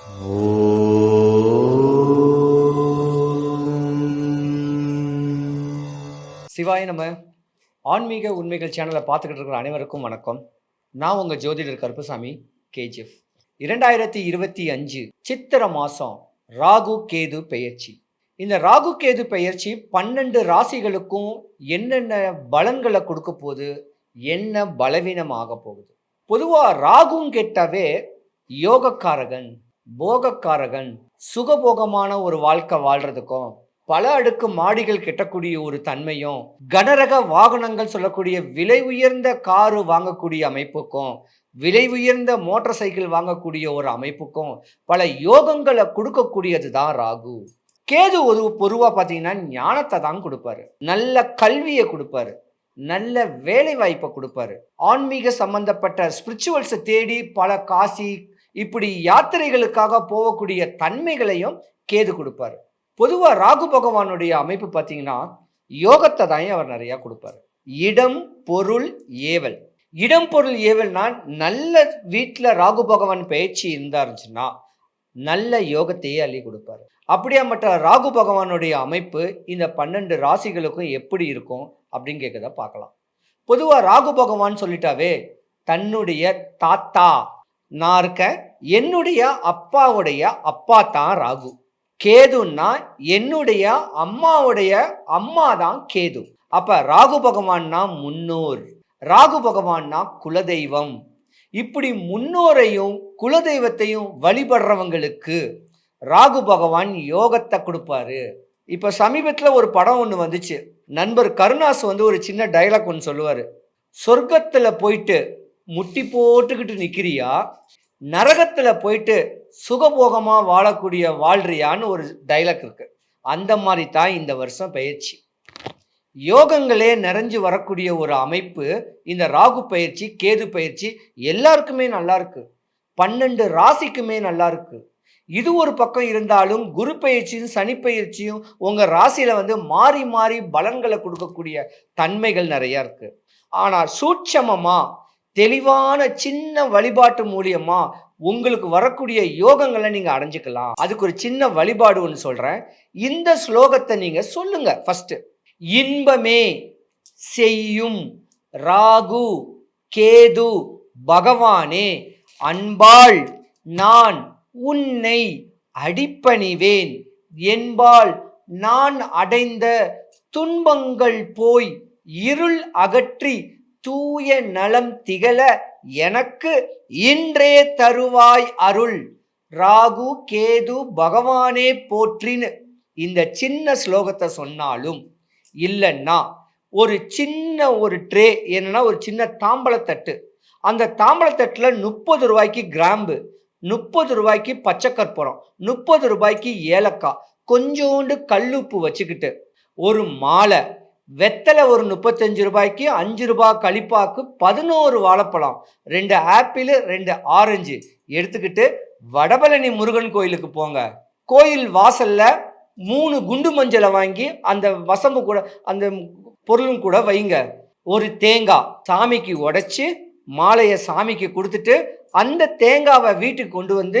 சிவாய நம்ம ஆன்மீக உண்மைகள் சேனலை பார்த்துக்கிட்டு இருக்கிற அனைவருக்கும் வணக்கம். நான் உங்கள் ஜோதிடர் கருப்பசாமி கேஜிஎஃப். இரண்டாயிரத்தி இருபத்தி அஞ்சு சித்திர மாதம் ராகு கேது பெயர்ச்சி. இந்த ராகு கேது பெயர்ச்சி பன்னெண்டு ராசிகளுக்கும் என்னென்ன பலன்களை கொடுக்க போகுது? என்ன பலவீனமாக போகுது? பொதுவாக ராகும் கெட்டாவே யோகக்காரகன் போகக்காரகன் சுகபோகமான ஒரு வாழ்க்கை வாழ்றதுக்கும் பல அடுக்கு மாடிகள் கெட்டக்கூடிய ஒரு தன்மையும் கனரக வாகனங்கள் சொல்லக்கூடிய விலை உயர்ந்த காரு வாங்கக்கூடிய அமைப்புக்கும் விலை உயர்ந்த மோட்டார் சைக்கிள் வாங்கக்கூடிய ஒரு அமைப்புக்கும் பல யோகங்களை கொடுக்கக்கூடியது தான் ராகு. கேது ஒரு பொருவா பார்த்தீங்கன்னா ஞானத்தை தான் கொடுப்பாரு. நல்ல கல்வியை கொடுப்பாரு. நல்ல வேலை வாய்ப்பை கொடுப்பாரு. ஆன்மீக சம்பந்தப்பட்ட ஸ்பிரிச்சுவல்ஸை தேடி பல காசி இப்படி யாத்திரைகளுக்காக போகக்கூடிய தன்மைகளையும் கேது கொடுப்பாரு. பொதுவாக ராகு பகவானுடைய அமைப்பு பார்த்தீங்கன்னா யோகத்தை தான் அவர் நிறையா கொடுப்பாரு. இடம் பொருள் ஏவல். இடம் பொருள் ஏவல்னா நல்ல வீட்டில் ராகு பகவான் பயிற்சி இருந்தாருச்சுன்னா நல்ல யோகத்தையே அள்ளி கொடுப்பாரு. அப்படியா மற்ற ராகு பகவானுடைய அமைப்பு இந்த பன்னெண்டு ராசிகளுக்கும் எப்படி இருக்கும் அப்படின்னு கேட்கறத பார்க்கலாம். பொதுவாக ராகு பகவான் சொல்லிட்டாவே தன்னுடைய தாத்தா நான் இருக்க என்னுடைய அப்பாவுடைய அப்பா தான் ராகு. கேதுன்னா என்னுடைய அம்மாவுடைய அம்மா தான் கேது. அப்ப ராகு பகவான்னா முன்னோர். ராகு பகவான்னா குலதெய்வம். இப்படி முன்னோரையும் குலதெய்வத்தையும் வழிபடுறவங்களுக்கு ராகு பகவான் யோகத்தை கொடுப்பாரு. இப்ப சமீபத்துல ஒரு படம் ஒன்று வந்துச்சு. நண்பர் கருணாஸ் வந்து ஒரு சின்ன டைலாக் ஒன்று சொல்லுவாரு. சொர்க்கத்துல போயிட்டு முட்டி போட்டுக்கிட்டு நிக்கிறியா? நரகத்தில் போயிட்டு சுகபோகமாக வாழக்கூடிய வாழ்றியான்னு ஒரு டைலாக் இருக்கு. அந்த மாதிரி தான் இந்த வருஷம் பயிற்சி. யோகங்களே நிறைஞ்சு வரக்கூடிய ஒரு அமைப்பு இந்த ராகு பயிற்சி கேது பயிற்சி எல்லாருக்குமே நல்லா இருக்கு. பன்னெண்டு ராசிக்குமே நல்லா இருக்கு. இது ஒரு பக்கம் இருந்தாலும் குரு பயிற்சியும் சனி பயிற்சியும் உங்க ராசியில வந்து மாறி மாறி பலன்களை கொடுக்கக்கூடிய தன்மைகள் நிறைய இருக்கு. ஆனால் சூட்சமமா தெளிவான சின்ன வழிபாட்டு மூலியமா உங்களுக்கு வரக்கூடிய யோகங்களை நீங்க அடைஞ்சுக்கலாம். அதுக்கு ஒரு சின்ன வழிபாடு ஒன்று சொல்றேன். இந்த ஸ்லோகத்தை நீங்க சொல்லுங்க ஃபர்ஸ்ட் இன்பமே செய்யும் ராகு கேது பகவானே அன்பாள் நான் உன்னை அடிப்பணிவேன். என்பால் நான் அடைந்த துன்பங்கள் போய் இருள் அகற்றி தூய நலம் திகழ எனக்கு இன்றே தருவாய் அருள். ராகு கேது பகவானே போற்றின்னு இந்த சின்ன ஸ்லோகத்தை சொன்னாலும் இல்லைன்னா ஒரு சின்ன ஒரு ட்ரே என்னன்னா ஒரு சின்ன தாம்பளத்தட்டு அந்த தாம்பளத்தட்டில் முப்பது ரூபாய்க்கு கிராம்பு முப்பது ரூபாய்க்கு பச்சை கற்பூரம் முப்பது ரூபாய்க்கு ஏலக்காய் கொஞ்சோண்டு கல்லுப்பு வச்சுக்கிட்டு ஒரு மாலை வெத்தலை ஒரு முப்பத்தஞ்சு ரூபாய்க்கு அஞ்சு ரூபாய் கழிப்பாக்கு பதினோரு வாழைப்பழம் ரெண்டு ஆப்பிள் ரெண்டு ஆரஞ்சு. எடுத்துக்கிட்டு வடபழனி முருகன் கோயிலுக்கு போங்க. கோயில் வாசல்ல மூணு குண்டு மஞ்சளை வாங்கி அந்த வசம்பு கூட அந்த பொருளும் கூட வைங்க. ஒரு தேங்காய் சாமிக்கு உடைச்சி மாலையை சாமிக்கு கொடுத்துட்டு அந்த தேங்காவை வீட்டுக்கு கொண்டு வந்து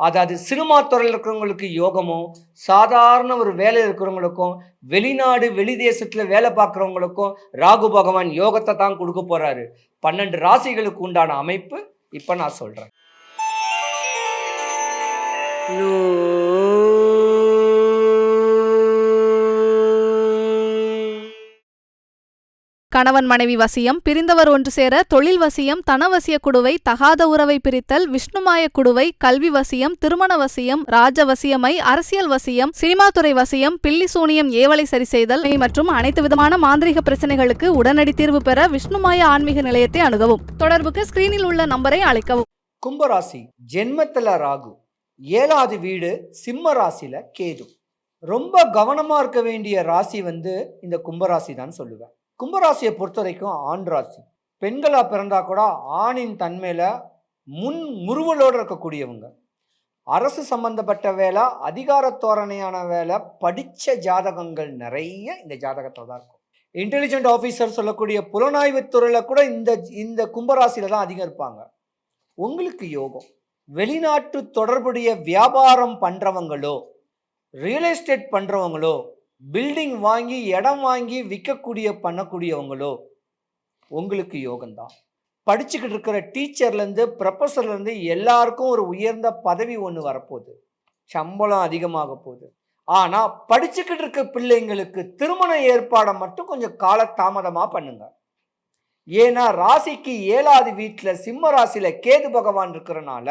அதாவது சினிமா துறையில் இருக்கிறவங்களுக்கு யோகமோ சாதாரண ஒரு வேலையில் இருக்கிறவங்களுக்கும் வெளிநாடு வெளி தேசத்தில் வேலை பார்க்குறவங்களுக்கும் ராகு பகவான் யோகத்தை தான் கொடுக்க போகிறாரு பன்னெண்டு ராசிகளுக்கு உண்டான அமைப்பு இப்போ நான் சொல்கிறேன் கணவன் மனைவி வசியம் பிரிந்தவர் ஒன்று சேர தொழில் வசியம் தனவசிய குடுவை தகாத உறவை பிரித்தல் விஷ்ணுமாய குடுவை கல்வி வசியம் திருமண வசியம் ராஜ வசியமை அரசியல் வசியம் சினிமா துறை வசியம் பில்லி சூனியம் ஏவலை சரி செய்தல் மற்றும் அனைத்து விதமான மாந்திரிக பிரச்சனைகளுக்கு உடனடி தீர்வு பெற விஷ்ணுமாய ஆன்மீக நிலையத்தை அணுகவும். தொடர்புக்கு ஸ்கிரீனில் உள்ள நம்பரை அழைக்கவும். கும்பராசி ஜென்மத்தில ராகு. ஏழாவது வீடு சிம்ம ராசியில கேது. ரொம்ப கவனமா இருக்க வேண்டிய ராசி வந்து இந்த கும்பராசி தான் சொல்லுவேன். கும்பராசியை பொறுத்த வரைக்கும் ஆண் ராசி. பெண்களாக பிறந்தா கூட ஆணின் தன்மையில் முன் முறுவலோடு இருக்கக்கூடியவங்க. அரசு சம்பந்தப்பட்ட வேலை அதிகார தோரணையான வேலை படித்த ஜாதகங்கள் நிறைய இந்த ஜாதகத்தில் தான் இருக்கும். இன்டெலிஜென்ட் ஆஃபீஸர் சொல்லக்கூடிய புலனாய்வு துறையில் கூட இந்த இந்த கும்பராசியில தான் அதிகம் இருப்பாங்க. உங்களுக்கு யோகம். வெளிநாட்டு தொடர்புடைய வியாபாரம் பண்ணுறவங்களோ ரியல் எஸ்டேட் பண்ணுறவங்களோ பில்டிங் வாங்கி இடம் வாங்கி விற்கக்கூடிய பண்ணக்கூடியவங்களோ உங்களுக்கு யோகம்தான். படிச்சுக்கிட்டு இருக்கிற டீச்சர்லேருந்து ப்ரொஃபஸர்லேருந்து எல்லாருக்கும் ஒரு உயர்ந்த பதவி ஒன்று வரப்போகுது. சம்பளம் அதிகமாக போகுது. ஆனால் படிச்சுக்கிட்டு இருக்க பிள்ளைங்களுக்கு திருமண ஏற்பாடை மட்டும் கொஞ்சம் கால தாமதமாக பண்ணுங்க. ஏன்னா ராசிக்கு ஏழாவது வீட்டில் சிம்ம ராசியில் கேது பகவான் இருக்கிறனால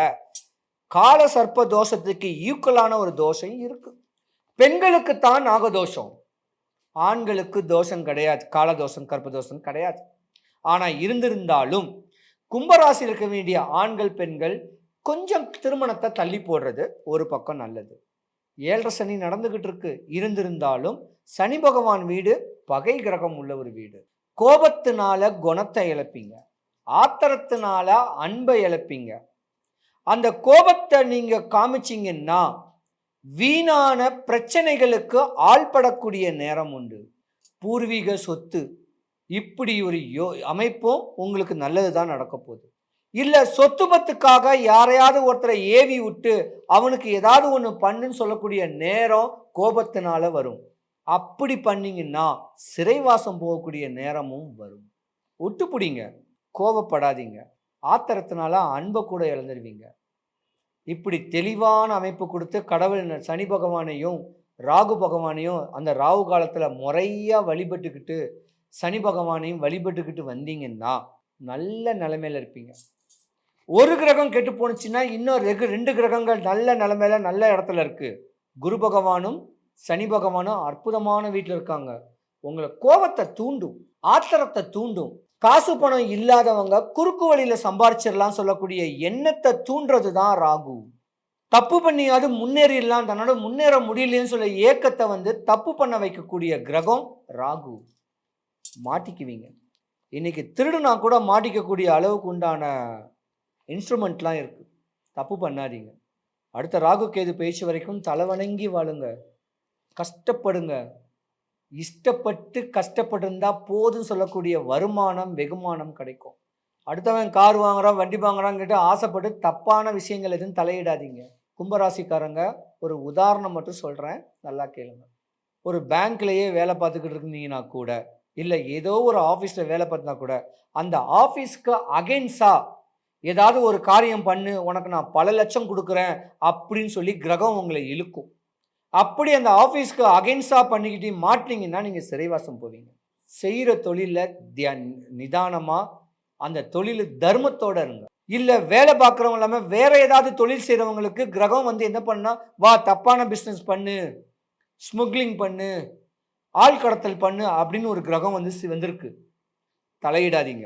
கால சர்ப்ப தோஷத்துக்கு ஈக்குவலான ஒரு தோஷம் இருக்குது பெண்களுக்கு தான் நாகதோஷம். ஆண்களுக்கு தோஷம் கிடையாது. காலதோஷம் கற்பதோஷம் கிடையாது. ஆனால் இருந்திருந்தாலும் கும்பராசியில் இருக்க வேண்டிய ஆண்கள் பெண்கள் கொஞ்சம் திருமணத்தை தள்ளி போடுறது ஒரு பக்கம் நல்லது. ஏழரை சனி நடந்துகிட்டு இருக்கு. இருந்திருந்தாலும் சனி பகவான் வீடு பகை கிரகம் உள்ள ஒரு வீடு. கோபத்தினால குணத்தை இழப்பீங்க. ஆத்திரத்தினால அன்பை இழப்பீங்க. அந்த கோபத்தை நீங்க காமிச்சிங்கன்னா வீணான பிரச்சனைகளுக்கு ஆள்படக்கூடிய நேரம் உண்டு. பூர்வீக சொத்து. இப்படி ஒரு யோ அமைப்பும் உங்களுக்கு நல்லது தான் நடக்க போகுது. இல்லை சொத்து பத்துக்காக யாரையாவது ஒருத்தரை ஏவி விட்டு அவனுக்கு ஏதாவது ஒன்று பண்ணுன்னு சொல்லக்கூடிய நேரம் கோபத்தினால வரும். அப்படி பண்ணீங்கன்னா சிறைவாசம் போகக்கூடிய நேரமும் வரும். விட்டு பிடிங்க கோபப்படாதீங்க. ஆத்திரத்தினால அன்பை கூட இழந்துருவீங்க. இப்படி தெளிவான அமைப்பு கொடுத்து கடவுள் சனி பகவானையும் ராகு பகவானையும் அந்த ராகு காலத்தில் முறையாக வழிபட்டுக்கிட்டு சனி பகவானையும் வழிபட்டுக்கிட்டு வந்தீங்கன்னா நல்ல நிலைமையில் இருப்பீங்க. ஒரு கிரகம் கெட்டு போணுச்சுன்னா இன்னும் ரெகு ரெண்டு கிரகங்கள் நல்ல நிலைமையில நல்ல இடத்துல இருக்குது குரு பகவானும் சனி பகவானும் அற்புதமான வீட்டில் இருக்காங்க. உங்களை கோபத்தை தூண்டும் ஆத்திரத்தை தூண்டும் காசு பணம் இல்லாதவங்க குறுக்கு வழியில சம்பாரிச்சிடலாம் சொல்லக்கூடிய எண்ணத்தை தூண்டுறது தான் ராகு. தப்பு பண்ணியாவது முன்னேறிடலாம் தன்னோட முன்னேற முடியலன்னு சொல்ல ஏக்கத்தை வந்து தப்பு பண்ண வைக்கக்கூடிய கிரகம் ராகு. மாட்டிக்குவீங்க. இன்னைக்கு திருடுனா கூட மாட்டிக்கக்கூடிய அளவுக்கு உண்டான இன்ஸ்ட்ருமெண்ட்லாம் இருக்கு. தப்பு பண்ணாதீங்க. அடுத்த ராகு கேது பேச்சு வரைக்கும் தலைவணங்கி வாழுங்க. கஷ்டப்படுங்க. இஷ்டப்பட்டு கஷ்டப்பட்டிருந்தா போதும் சொல்லக்கூடிய வருமானம் வெகுமானம் கிடைக்கும். அடுத்தவன் கார் வாங்குறான் வண்டி வாங்குறான்னு கேட்டு ஆசைப்பட்டு தப்பான விஷயங்கள் எதுவும் தலையிடாதீங்க. கும்பராசிக்காரங்க ஒரு உதாரணம் மட்டும் சொல்கிறேன் நல்லா கேளுங்க. ஒரு பேங்க்லேயே வேலை பார்த்துக்கிட்டு இருந்தீங்கன்னா கூட இல்லை ஏதோ ஒரு ஆஃபீஸில் வேலை பார்த்தினா கூட அந்த ஆஃபீஸ்க்கு அகென்ஸ்டாக ஏதாவது ஒரு காரியம் பண்ணு உனக்கு நான் பல லட்சம் கொடுக்குறேன் அப்படின்னு சொல்லி கிரகம் உங்களை இழுக்கும். அப்படி அந்த ஆஃபீஸ்க்கு அகென்ஸ்டாக பண்ணிக்கிட்டு மாட்டினீங்கன்னா நீங்கள் சிறைவாசம் போவீங்க. செய்கிற தொழிலில் தியா நிதானமாக அந்த தொழில் தர்மத்தோட இருங்க. இல்லை வேலை பார்க்குறவங்க இல்லாமல் வேற ஏதாவது தொழில் செய்கிறவங்களுக்கு கிரகம் வந்து என்ன பண்ணால் வா தப்பான பிஸ்னஸ் பண்ணு ஸ்முக்லிங் பண்ணு ஆள் கடத்தல் பண்ணு அப்படின்னு ஒரு கிரகம் வந்து வந்திருக்கு. தலையிடாதீங்க.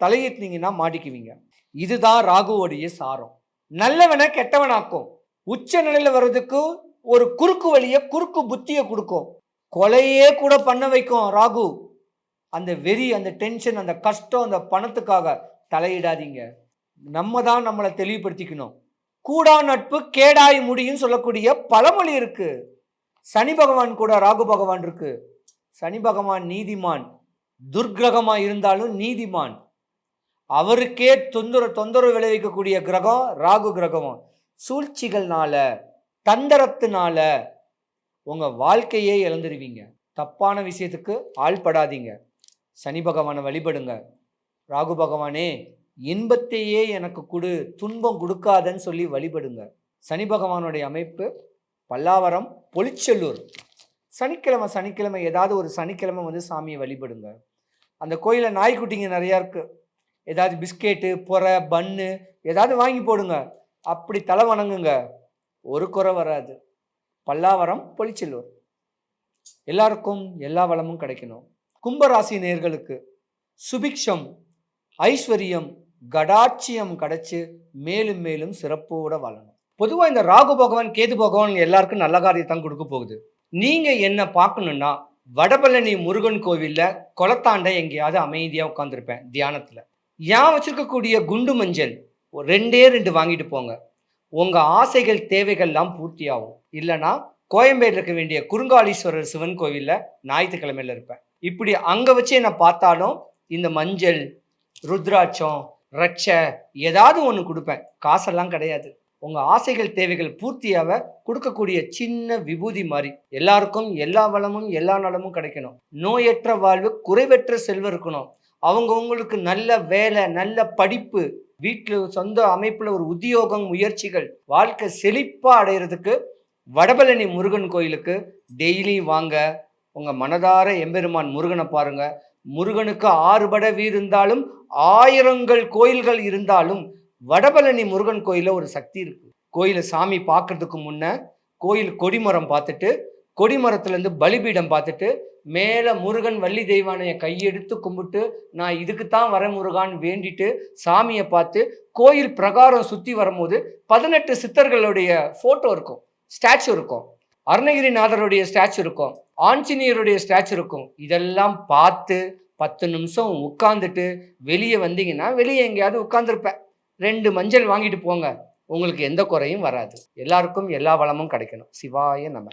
தலையிட்டீங்கன்னா மாட்டிக்குவீங்க. இதுதான் ராகுவோடைய சாரம். நல்லவனை கெட்டவனாக்கும். உச்ச நிலையில் வர்றதுக்கு ஒரு குறுக்கு வழியை குறுக்கு புத்தியை கொடுக்கும். கொலையே கூட பண்ண வைக்கும் ராகு. அந்த வெறி அந்த டென்ஷன் அந்த கஷ்டம் அந்த பணத்துக்காக தலையிடாதீங்க. நம்ம தான் நம்மளை தெளிவுபடுத்திக்கணும். கூடா நட்பு கேடாய் முடியும் சொல்லக்கூடிய பழமொழி இருக்கு. சனி பகவான் கூட ராகு பகவான் இருக்கு. சனி பகவான் நீதிமான். துர்கிரகமா இருந்தாலும் நீதிமான். அவருக்கே தொந்தரவு தொந்தரவு விளைவிக்கக்கூடிய கிரகம் ராகு கிரகம் சூழ்ச்சிகள்னால தந்தரத்தினால உங்க வாழ்க்கையே இழந்துருவீங்க. தப்பான விஷயத்துக்கு ஆள்படாதீங்க. சனி பகவானை வழிபடுங்க. ராகு பகவானே இன்பத்தையே எனக்கு கொடு துன்பம் கொடுக்காதன்னு சொல்லி வழிபடுங்க. சனி பகவானுடைய அமைப்பு பல்லாவரம் பொலிச்செல்லூர் சனிக்கிழமை சனிக்கிழமை ஏதாவது ஒரு சனிக்கிழமை வந்து சாமியை வழிபடுங்க. அந்த கோயிலில் நாய்க்குட்டிங்க நிறையா இருக்குது ஏதாவது பிஸ்கெட்டு பொறை பன்னு ஏதாவது வாங்கி போடுங்க. அப்படி தலை வணங்குங்க. ஒரு குறை வராது. பல்லாவரம் பொலிச்செல்லூர் எல்லாருக்கும் எல்லா வளமும் கிடைக்கணும். கும்பராசி நேர்களுக்கு சுபிக்ஷம் ஐஸ்வர்யம் கடாட்சியம் கிடைச்சி மேலும் மேலும் சிறப்போட வாழணும். பொதுவாக இந்த ராகு பகவான் கேது பகவான் எல்லாருக்கும் நல்ல காரியத்தான் கொடுக்க போகுது. நீங்கள் என்ன பார்க்கணுன்னா வடபழனி முருகன் கோவிலில் குளத்தாண்ட எங்கேயாவது அமைதியாக உட்காந்துருப்பேன் தியானத்தில். ஏன் வச்சிருக்கக்கூடிய குண்டு மஞ்சள் ஒரு ரெண்டே ரெண்டு வாங்கிட்டு போங்க. உங்கள் ஆசைகள் தேவைகள்லாம் பூர்த்தியாகும். இல்லைன்னா கோயம்பேடு இருக்க வேண்டிய குறுங்காலீஸ்வரர் சிவன் கோவிலில் ஞாயிற்றுக்கிழமையில் இருப்பேன். இப்படி அங்கே வச்சு என்னை பார்த்தாலும் இந்த மஞ்சள் ருத்ராட்சம் ரட்ச ஏதாவது ஒன்று கொடுப்பேன். காசெல்லாம் கிடையாது. உங்கள் ஆசைகள் தேவைகள் பூர்த்தியாக கொடுக்கக்கூடிய சின்ன விபூதி மாதிரி. எல்லாருக்கும் எல்லா வளமும் எல்லா நலமும் கிடைக்கணும். நோயற்ற வாழ்வு குறைவற்ற செல்வம் இருக்கணும். அவங்கவுங்களுக்கு நல்ல வேலை நல்ல படிப்பு வீட்டில் சொந்த அமைப்பில் ஒரு உத்தியோகம் முயற்சிகள் வாழ்க்கை செழிப்பாக அடையிறதுக்கு வடபழனி முருகன் கோயிலுக்கு டெய்லி வாங்க. உங்கள் மனதார எம்பெருமான் முருகனை பாருங்க. முருகனுக்கு ஆறுபட வீர் இருந்தாலும் ஆயிரங்கள் கோயில்கள் இருந்தாலும் வடபழனி முருகன் கோயிலில் ஒரு சக்தி இருக்கு. கோயிலை சாமி பார்க்கறதுக்கு முன்ன கோயில் கொடிமரம் பார்த்துட்டு கொடிமரத்துலேருந்து பலிபீடம் பார்த்துட்டு மேலே முருகன் வள்ளி தெய்வானைய கையெடுத்து கும்பிட்டு நான் இதுக்கு தான் வர முருகான் வேண்டிட்டு சாமியை பார்த்து கோயில் பிரகாரம் சுற்றி வரும்போது பதினெட்டு சித்தர்களுடைய ஃபோட்டோ இருக்கும் ஸ்டாச்சு இருக்கும். அருணகிரிநாதருடைய ஸ்டாச்சு இருக்கும் ஆஞ்சநேயருடைய ஸ்டாச்சு இருக்கும். இதெல்லாம் பார்த்து பத்து நிமிஷம் உட்காந்துட்டு வெளியே வந்தீங்கன்னா வெளியே எங்கேயாவது உட்காந்துருப்பேன் ரெண்டு மஞ்சள் வாங்கிட்டு போங்க. உங்களுக்கு எந்த குறையும் வராது. எல்லாருக்கும் எல்லா வளமும் கிடைக்கணும். சிவாய நம்ம